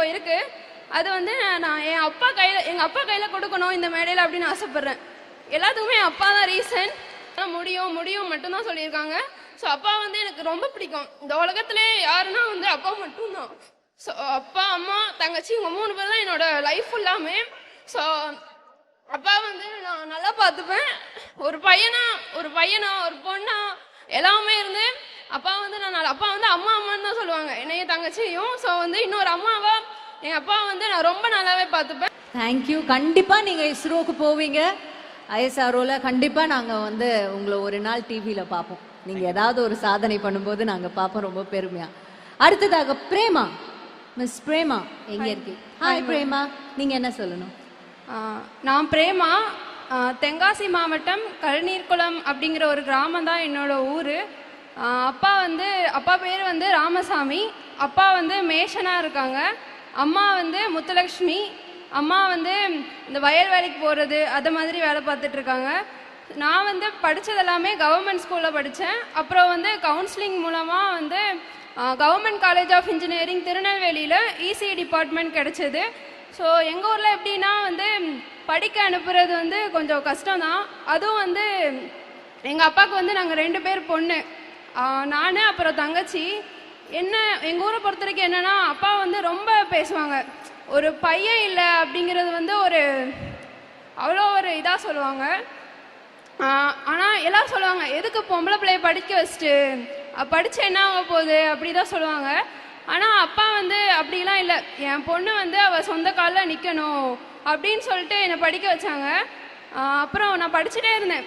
இப்போ இருக்கு. அது வந்து நான் என் அப்பா கையில் எங்கள் அப்பா கையில் கொடுக்கணும் இந்த மேடையில் அப்படின்னு ஆசைப்பட்றேன். எல்லாத்துக்குமே என் அப்பா தான் ரீசன் முடியும் முடியும் மட்டும்தான் சொல்லியிருக்காங்க. ஸோ அப்பா வந்து எனக்கு ரொம்ப பிடிக்கும். இந்த உலகத்திலே யாருன்னா வந்து அப்பா மட்டும்தான். ஸோ அப்பா அம்மா தங்கச்சி இவங்க மூணு பேர் தான் என்னோட லைஃப் ஃபுல்லாமே ஸோ அப்பா வந்து நான் நல்லா பார்த்துப்பேன். ஒரு பையனா ஒரு பையனா ஒரு பொண்ணா எல்லாமே இருந்து அப்பா வந்து நான் அப்பா வந்து அம்மா அம்மான்னு தான் சொல்லுவாங்க. என்னையும் தங்கச்சியும் ஸோ வந்து இன்னொரு அம்மாவை எங்கள் அப்பா வந்து நான் ரொம்ப நல்லாவே பார்த்துப்பேன். தேங்க்யூ கண்டிப்பா நீங்க இஸ்ரோக்கு போவீங்க. ஐஎஸ்ஆர்ஓல கண்டிப்பா நாங்க வந்து உங்களை ஒரு நாள் டிவியில பார்ப்போம். நீங்க ஏதாவது ஒரு சாதனை பண்ணும்போது நாங்க பார்ப்போம். ரொம்ப பெருமையா. அடுத்ததாக பிரேமா. மிஸ் பிரேமா எங்க இருக்கு ஹாய் பிரேமா. நீங்க என்ன சொல்லணும்? நான் பிரேமா. தென்காசி மாவட்டம் கழுநீர்குளம் அப்படிங்கிற ஒரு கிராமம் தான் என்னோட ஊர். அப்பா வந்து அப்பா பேர் வந்து ராமசாமி. அப்பா வந்து மேஷனாக இருக்காங்க. அம்மா வந்து முத்துலக்ஷ்மி அம்மா வந்து இந்த வயல் வேலைக்கு போகிறது அது மாதிரி வேலை பார்த்துட்டு இருக்காங்க. நான் வந்து படித்தது எல்லாமே கவர்மெண்ட் ஸ்கூலில் படித்தேன் அப்புறம் வந்து கவுன்சிலிங் மூலமாக வந்து கவர்மெண்ட் காலேஜ் ஆஃப் இன்ஜினியரிங் திருநெல்வேலியில் இசி டிபார்ட்மெண்ட் கிடைச்சது. ஸோ எங்கள் ஊரில் எப்படின்னா வந்து படிக்க அனுப்புறது வந்து கொஞ்சம் கஷ்டம் தான் அதுவும் வந்து எங்கள் அப்பாவுக்கு வந்து நாங்கள் ரெண்டு பேர் பொண்ணு. நான் அப்புறம் தங்கச்சி. என்ன எங்கள் ஊரை பொறுத்த வரைக்கும் என்னென்னா அப்பா வந்து ரொம்ப பேசுவாங்க. ஒரு பையன் இல்லை அப்படிங்கிறது வந்து ஒரு அவ்வளோ ஒரு இதாக சொல்லுவாங்க. ஆனால் எல்லாம் சொல்லுவாங்க எதுக்கு பொம்பளை பிள்ளைய படிக்க வச்சுட்டு? அஹ் என்ன ஆக போகுது? அப்படி தான் சொல்லுவாங்க. ஆனால் அப்பா வந்து அப்படிலாம் இல்லை. என் பொண்ணு வந்து அவள் சொந்த காலில் நிற்கணும் அப்படின்னு சொல்லிட்டு என்னை படிக்க வச்சாங்க. அப்புறம் நான் படிச்சுட்டே இருந்தேன்.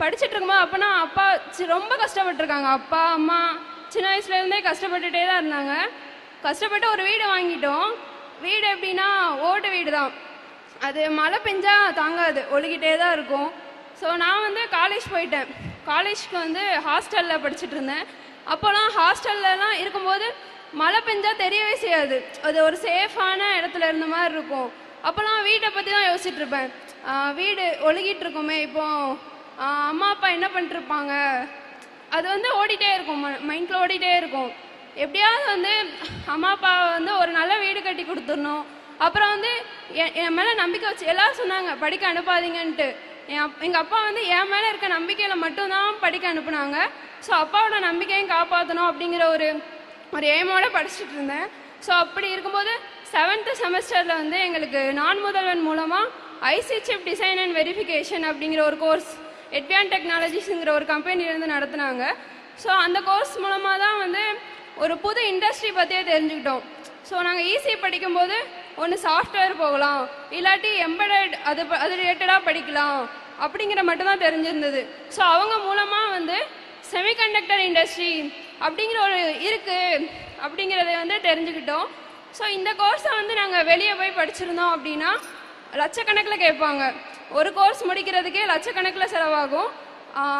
படிச்சுட்டு இருக்கும்போது அப்போனா அப்பா சி- ரொம்ப கஷ்டப்பட்டிருக்காங்க. அப்பா அம்மா சின்ன வயசுலேருந்தே கஷ்டப்பட்டுட்டே தான் இருந்தாங்க. கஷ்டப்பட்டு ஒரு வீடு வாங்கிட்டோம். வீடு எப்படின்னா ஓட்டு வீடு தான் அது மழை பெஞ்சா தாங்காது ஒழுகிட்டே தான் இருக்கும். ஸோ நான் வந்து காலேஜ் போயிட்டேன். காலேஜ்க்கு வந்து ஹாஸ்டலில் படிச்சுட்டு இருந்தேன். அப்போலாம் ஹாஸ்டல்லலாம் இருக்கும்போது மழை பெஞ்சா தெரியவே செய்யாது. அது ஒரு சேஃபான இடத்துல இருந்த மாதிரி இருக்கும். அப்போலாம் வீட்டை பற்றி தான் யோசிச்சுட்டு இருப்பேன். வீடு ஒழுகிட்டு இருக்குமே இப்போ அம்மா அப்பா என்ன பண்ணிட்டுருப்பாங்க அது வந்து ஓடிட்டே இருக்கும். மைண்டில் ஓடிட்டே இருக்கும். எப்படியாவது வந்து அம்மா அப்பா வந்து ஒரு நல்ல வீடு கட்டி கொடுத்துடணும். அப்புறம் வந்து என் என் மேலே நம்பிக்கை வச்சு எல்லாரும் சொன்னாங்க படிக்க அனுப்பாதீங்கன்ட்டு. என் எங்கள் அப்பா வந்து என் மேலே இருக்க நம்பிக்கையில் மட்டும்தான் படிக்க அனுப்புனாங்க. ஸோ அப்பாவோட நம்பிக்கையும் காப்பாற்றணும் அப்படிங்கிற ஒரு ஒரு எய்மோட படிச்சுட்டு இருந்தேன். ஸோ அப்படி இருக்கும்போது செவன்த்து செமஸ்டரில் வந்து எங்களுக்கு நான் முதல்வன் மூலமாக ஐசிசிஎஃப் டிசைன் அண்ட் வெரிஃபிகேஷன் அப்படிங்கிற ஒரு கோர்ஸ் எட்வியான் டெக்னாலஜிஸுங்கிற ஒரு கம்பெனிலேருந்து நடத்துனாங்க. ஸோ அந்த கோர்ஸ் மூலமாக தான் வந்து ஒரு புது இண்டஸ்ட்ரி பற்றியே தெரிஞ்சுக்கிட்டோம். ஸோ நாங்கள் ஈஸி படிக்கும்போது ஒன்று சாஃப்ட்வேர் போகலாம். இல்லாட்டி எம்படட் அது ப- அது ரிலேட்டடாக படிக்கலாம். அப்படிங்கிற மட்டும்தான் தெரிஞ்சிருந்தது. ஸோ அவங்க மூலமாக வந்து செமிகண்டக்டர் இண்டஸ்ட்ரி அப்படிங்கிற ஒரு இருக்குது அப்படிங்கிறத வந்து தெரிஞ்சுக்கிட்டோம். ஸோ இந்த கோர்ஸை வந்து நாங்கள் வெளியே போய் படிச்சிருந்தோம் அப்படின்னா லட்சக்கணக்கில் கேட்பாங்க. ஒரு கோர்ஸ் முடிக்கிறதுக்கே லட்சக்கணக்கில் செலவாகும்.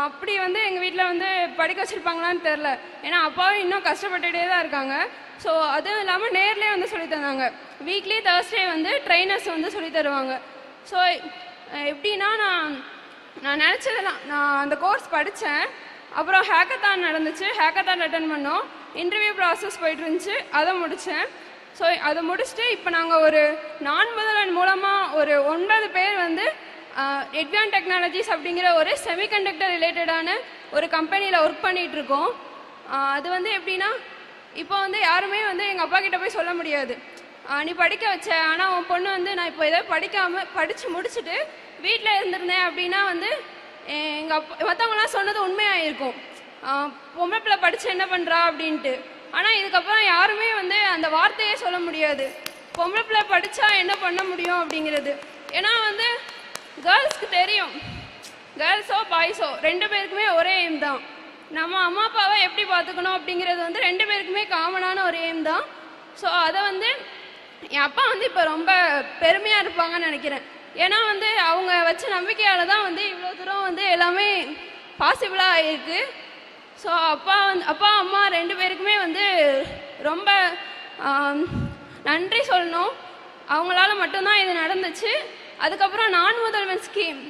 அப்படி வந்து எங்கள் வீட்டில் வந்து படிக்க வச்சுருப்பாங்களான்னு தெரில. ஏன்னா அப்பாவும் இன்னும் கஷ்டப்பட்டுகிட்டே தான் இருக்காங்க. ஸோ அதுவும் இல்லாமல் நேர்லேயே வந்து சொல்லி தந்தாங்க. வீக்லி தேர்ஸ்டே வந்து ட்ரைனர்ஸ் வந்து சொல்லி தருவாங்க. ஸோ எப்படின்னா நான் நான் நினச்சதெல்லாம் நான் அந்த கோர்ஸ் படித்தேன் அப்புறம் ஹேக்கத்தான் நடந்துச்சு. ஹேக்கத்தான் அட்டன் பண்ணோம். இன்டர்வியூ ப்ராசஸ் போயிட்டு இருந்துச்சு அதை முடித்தேன் ஸோ அதை முடிச்சுட்டு இப்போ நாங்கள் ஒரு நான் முதல்வன் மூலமாக ஒரு ஒன்பது பேர் வந்து எட்வியான் டெக்னாலஜிஸ் அப்படிங்கிற ஒரு செமிகண்டக்டர் ரிலேட்டடான ஒரு கம்பெனியில் ஒர்க் பண்ணிகிட்ருக்கோம் இருக்கோம் அது வந்து எப்படின்னா இப்போ வந்து யாருமே வந்து எங்கள் அப்பா கிட்ட போய் சொல்ல முடியாது. நீ படிக்க வச்ச ஆனால் உன் பொண்ணு வந்து நான் இப்போ எதாவது படிக்காமல் படித்து முடிச்சுட்டு வீட்டில் இருந்திருந்தேன் அப்படின்னா வந்து எங்கள் அப்பா மற்றவங்களாம் சொன்னது உண்மையாக இருக்கும் பொம்பளை பிள்ளை படித்து என்ன பண்ணுறா அப்படின்ட்டு. ஆனால் இதுக்கப்புறம் யாருமே வந்து அந்த வார்த்தையே சொல்ல முடியாது. பொம்பளை பிள்ளை படித்தா என்ன பண்ண முடியும் அப்படிங்கிறது. ஏன்னா வந்து கேர்ள்ஸ்க்கு தெரியும். கேர்ள்ஸோ பாய்ஸோ ரெண்டு பேருக்குமே ஒரே எய்ம் தான். நம்ம அம்மா அப்பாவை எப்படி பார்த்துக்கணும் அப்படிங்கிறது வந்து ரெண்டு பேருக்குமே காமனான ஒரு எய்ம் தான். ஸோ அதை வந்து என் அப்பா வந்து இப்போ ரொம்ப பெருமையாக இருப்பாங்கன்னு நினைக்கிறேன். ஏன்னா வந்து அவங்க வச்ச நம்பிக்கையால் தான் வந்து இவ்வளோ தூரம் வந்து எல்லாமே பாசிபிளாக ஆகிருக்கு ஸோ அப்பா வந்து அப்பா அம்மா ரெண்டு பேருக்குமே வந்து ரொம்ப நன்றி சொல்லணும். அவங்களால மட்டும்தான் இது நடந்துச்சு. அதுக்கப்புறம் நான் முதல்வன் ஸ்கீம்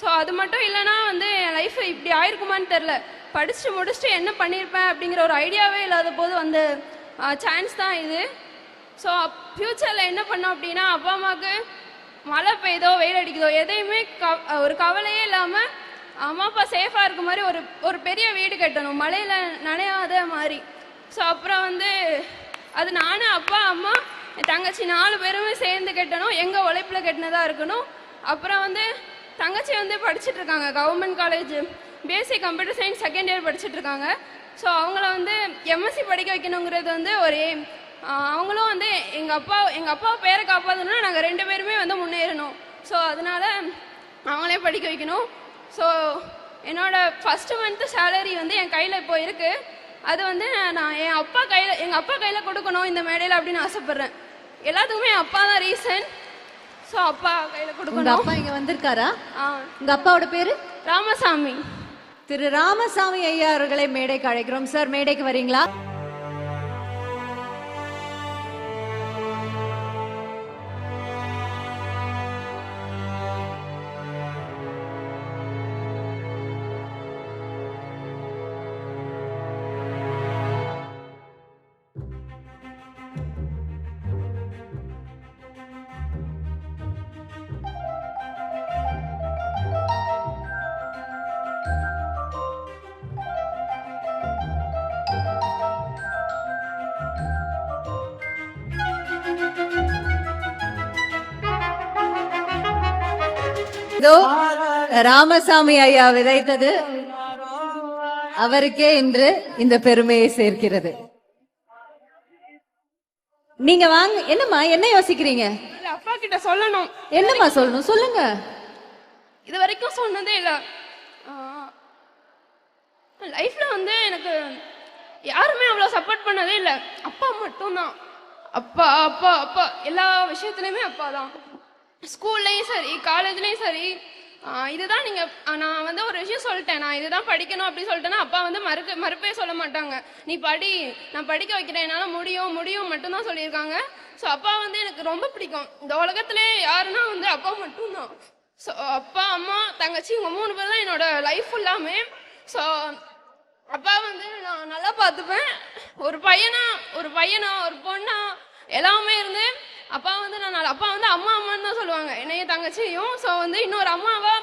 ஸோ அது மட்டும் இல்லைன்னா வந்து என் லைஃப் இப்படி ஆயிருக்குமான்னு தெரில படிச்சுட்டு முடிச்சுட்டு என்ன பண்ணியிருப்பேன் அப்படிங்கிற ஒரு ஐடியாவே இல்லாத போது வந்த சான்ஸ் தான் இது. ஸோ ஃப்யூச்சரில் என்ன பண்ணோம் அப்படின்னா அப்பா அம்மாவுக்கு மழை பெய்யுதோ வெயில் அடிக்குதோ எதையுமே க ஒரு கவலையே இல்லாமல் அம்மா அப்பா சேஃபாக இருக்க மாதிரி ஒரு ஒரு பெரிய வீடு கட்டணும். மழையில் நனையாத மாதிரி. ஸோ அப்புறம் வந்து அது நானும் அப்பா அம்மா என் தங்கச்சி நாலு பேருமே சேர்ந்து கட்டணும் எங்கள் உழைப்பில் கட்டினதாக இருக்கணும். அப்புறம் வந்து தங்கச்சி வந்து படிச்சுட்டு இருக்காங்க government college BSc computer science second year படிச்சுட்டு இருக்காங்க ஸோ அவங்கள வந்து எம்எஸ்சி படிக்க வைக்கணுங்கிறது வந்து ஒரு அவங்களும் வந்து எங்கள் அப்பா எங்கள் அப்பா பேரை காப்பாற்றணும்னா நாங்கள் ரெண்டு பேருமே வந்து முன்னேறணும். ஸோ அதனால அவங்களே படிக்க வைக்கணும். ஸோ என்னோட ஃபஸ்ட்டு மந்த்து சேலரி வந்து என் கையில் இப்போ இருக்குது அது வந்து நான் என் அப்பா கையில் எங்கள் அப்பா கையில் கொடுக்கணும் இந்த மேடையில் அப்படின்னு ஆசைப்பட்றேன். எல்லாத்துக்குமே என் அப்பா தான் ரீசன் ஸோ அப்பா கையில் கொடுக்கணும். அப்பா இங்க வந்திருக்காரா? ஆ. உங்க அப்பாவோட பேரு? ராமசாமி. திரு ராமசாமி ஐயா அவர்களை மேடைக்கு அழைக்கிறோம். சார் மேடைக்கு வரீங்களா? இதோ ராமசாமி ஐயா விதைத்தது. அவருக்கே இன்று இந்த பெருமையை சேர்க்கிறது. நீங்க வாங்க என்னம்மா என்ன யோசிக்கிறீங்க? அப்பா கிட்ட சொல்லணும். என்னம்மா சொல்லணும்? சொல்லுங்க. இது வரைக்கும் சொன்னதே இல்லை. லைஃப்ல வந்து எனக்கு யாருமே அவ்வளோ சப்போர்ட் பண்ணதே இல்லை. அப்பா மட்டும்தான். அப்பா அப்பா அப்பா எல்லா விஷயத்துலையுமே அப்பா தான். ஸ்கூல்லையும் சரி காலேஜ்லேயும் சரி இதுதான் நீங்கள் நான் வந்து ஒரு விஷயம் சொல்லிட்டேன். நான் இதுதான் படிக்கணும் அப்படின்னு சொல்லிட்டேன்னா அப்பா வந்து மறுக்க மறுப்பே சொல்ல மாட்டாங்க. நீ படி நான் படிக்க வைக்கிறேன் என்னால் முடியும் முடியும் மட்டும்தான் சொல்லியிருக்காங்க. ஸோ அப்பா வந்து எனக்கு ரொம்ப பிடிக்கும். இந்த உலகத்திலே யாருன்னா வந்து அப்பா மட்டும்தான். ஸோ அப்பா அம்மா தங்கச்சி இவங்க மூணு பேர் தான் என்னோட லைஃப் ஃபுல்லாமே ஸோ அப்பா வந்து நான் நல்லா பார்த்துப்பேன். ஒரு பையனா ஒரு பையனா ஒரு பொண்ணா எல்லாமே இருந்து அப்பா வந்து நான் அப்பா வந்து அம்மா அம்மான்னு தான் சொல்லுவாங்க. என்னைய தங்கச்சியும் ஸோ வந்து இன்னொரு அம்மாவா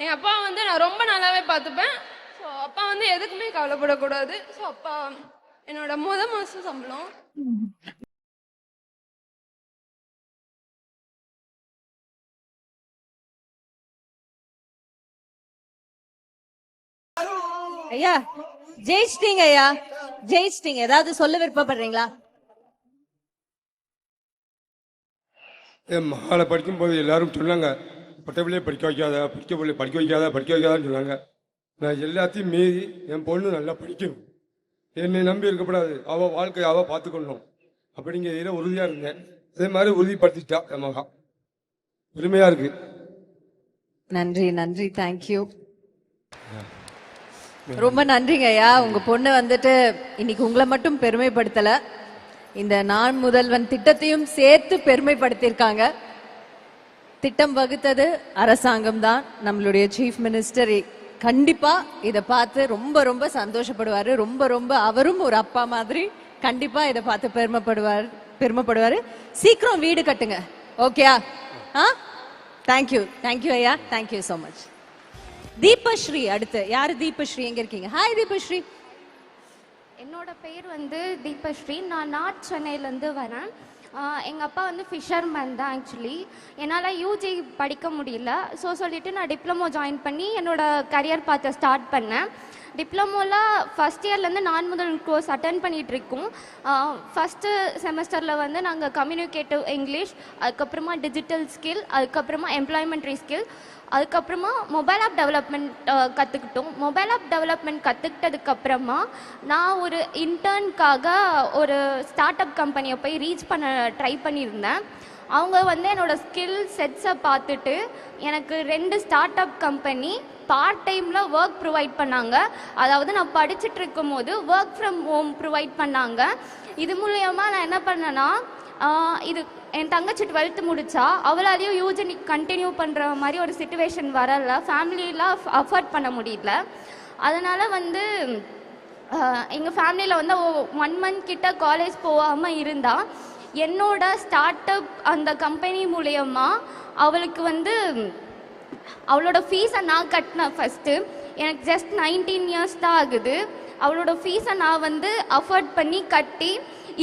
எங்கள் அப்பா வந்து நான் ரொம்ப நல்லாவே பார்த்துப்பேன். ஸோ அப்பா வந்து எதுக்குமே கவலைப்படக்கூடாது. ஸோ அப்பா என்னோட முத மாதம் சம்பளம். ஐயா ஜெயிச்சிட்டீங்க ஐயா. ஜெயிச்சிட்டீங்க. ஏதாவது சொல்ல விருப்பப்படுறீங்களா? மகளை படிக்கும்போது எல்லாரும் சொன்னாங்க பட்டப்பிள்ளையே படிக்க வைக்காத படிக்க பிள்ளை படிக்க வைக்காத படிக்க வைக்காதான்னு சொன்னாங்க. நான் எல்லாத்தையும் மீறி என் பொண்ணு நல்லா படிக்கணும். என்னை நம்பி இருக்கக்கூடாது அவள் வாழ்க்கையை அவள் பார்த்துக்கணும் அப்படிங்கிறதுல உறுதியாக இருந்தேன் அதே மாதிரி உறுதிப்படுத்திட்டா என் மகா. பெருமையாக இருக்கு. நன்றி நன்றி. தேங்க்யூ ரொம்ப நன்றிங்க ஐயா உங்க பொண்ணு வந்துட்டு இன்னைக்கு உங்களை மட்டும் பெருமைப்படுத்தல. இந்த நான் முதல்வன் திட்டத்தையும் சேர்த்து பெருமைப்படுத்தியிருக்காங்க. திட்டம் வகுத்தது அரசாங்கம் தான். நம்மளுடைய சீஃப் மினிஸ்டர் கண்டிப்பா இதை பார்த்து ரொம்ப ரொம்ப சந்தோஷப்படுவாரு. ரொம்ப ரொம்ப அவரும் ஒரு அப்பா மாதிரி கண்டிப்பா இதை பார்த்து பெருமைப்படுவார் பெருமைப்படுவாரு. சீக்கிரம் வீடு கட்டுங்க. ஓகேயா? ஆ? தேங்க்யூ தேங்க்யூ ஐயா. Thank you so much Deepasri அடுத்து. யாரு தீபஸ்ரீ? எங்க இருக்கீங்க? ஹாய் தீபஸ்ரீ. என்னோட பேர் வந்து தீபஸ்ரீ. நான் நார்த் சென்னையிலேருந்து வரேன். எங்கள் அப்பா வந்து ஃபிஷர்மேன் தான் ஆக்சுவலி என்னால் யூஜி படிக்க முடியல. ஸோ சொல்லிவிட்டு நான் டிப்ளமோ ஜாயின் பண்ணி என்னோட கரியர் பார்த்து ஸ்டார்ட் பண்ணேன். டிப்ளமோவில் ஃபஸ்ட் இயர்லேருந்து நான் முதல் கோர்ஸ் அட்டன் பண்ணிகிட்டு இருக்கோம் ஃபஸ்ட்டு செமஸ்டரில் வந்து நாங்கள் கம்யூனிகேட்டிவ் இங்கிலீஷ் அதுக்கப்புறமா டிஜிட்டல் ஸ்கில் அதுக்கப்புறமா எம்ப்ளாய்மெண்ட்ரி ஸ்கில் அதுக்கப்புறமா மொபைல் ஆப் டெவலப்மெண்ட் கற்றுக்கிட்டோம் மொபைல் ஆப் டெவலப்மெண்ட் கற்றுக்கிட்டதுக்கப்புறமா நான் ஒரு இன்டர்னுக்காக ஒரு ஸ்டார்ட் அப் கம்பெனியை போய் ரீச் பண்ண ட்ரை பண்ணியிருந்தேன். அவங்க வந்து என்னோட ஸ்கில் செட்ஸை பார்த்துட்டு எனக்கு ரெண்டு ஸ்டார்ட் அப் கம்பெனி பார்ட் டைமில் ஒர்க் ப்ரொவைட் பண்ணாங்க. அதாவது நான் படிச்சுட்டு இருக்கும்போது ஒர்க் ஃப்ரம் ஹோம் ப்ரொவைட் பண்ணாங்க. இது மூலயமா நான் என்ன பண்ணேன்னா இது என் தங்கச்சி டுவெல்த்து முடித்தா அவளாலையும் யூஜினி கண்டினியூ பண்ணுற மாதிரி ஒரு சுச்சுவேஷன் வரல. ஃபேமிலியெலாம் அஃபோர்ட் பண்ண முடியல. அதனால் வந்து எங்கள் ஃபேமிலியில் வந்து ஒன் மந்த் கிட்ட காலேஜ் போகாமல் இருந்தால் என்னோட ஸ்டார்ட் அப் அந்த கம்பெனி மூலயமா அவளுக்கு வந்து அவளோட ஃபீஸை நான் கட்டினேன் ஃபஸ்ட்டு எனக்கு ஜஸ்ட் நைன்டீன் இயர்ஸ் தான் ஆகுது. அவளோட ஃபீஸை நான் வந்து அஃபோர்ட் பண்ணி கட்டி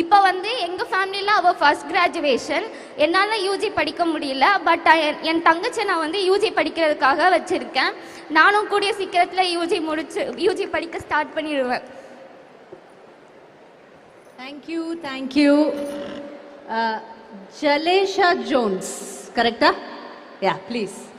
இப்போ வந்து எங்கள் ஃபேமிலியில் அவள் ஃபர்ஸ்ட் கிராஜுவேஷன் என்னால் யூஜி படிக்க முடியல பட் என் தங்கச்சி நான் வந்து யூஜி படிக்கிறதுக்காக வச்சுருக்கேன். நானும் கூடிய சீக்கிரத்தில் யூஜி முடிச்சு யூஜி படிக்க ஸ்டார்ட் பண்ணிடுவேன். Thank you thank you Jalesha Jones. Correcta? Yeah, please.